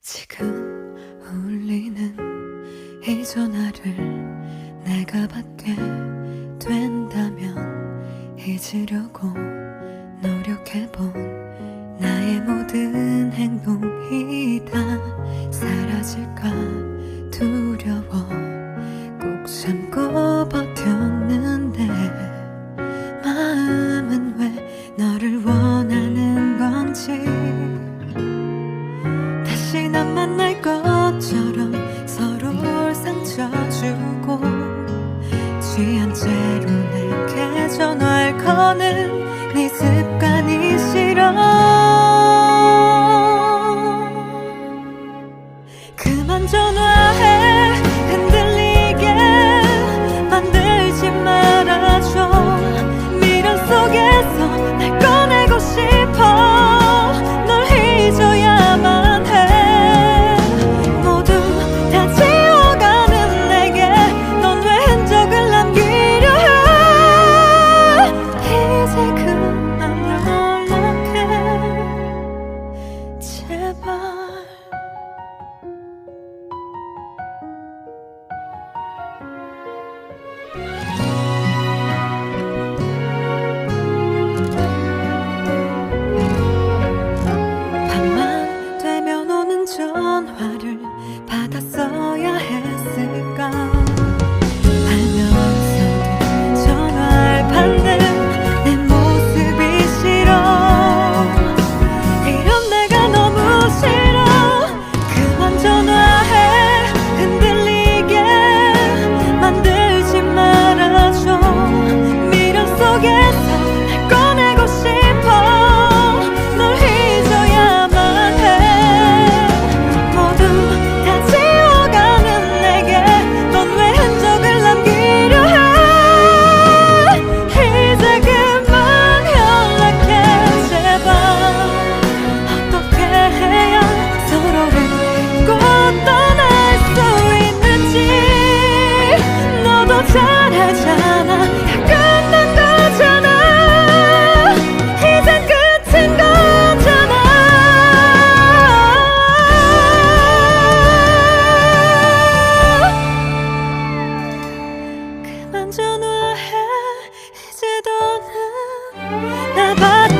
지금 울리는 이 전화를 내가 받게 된다면 잊으려고 노력해본 나의 모든 행동이 다 사라질까 전화할 거는 네 습관 받았어야 했을까? 잘하잖아. 다 끝난 거잖아. 이젠 끝인 거잖아. 그만 전화해. 이제 너는 나밖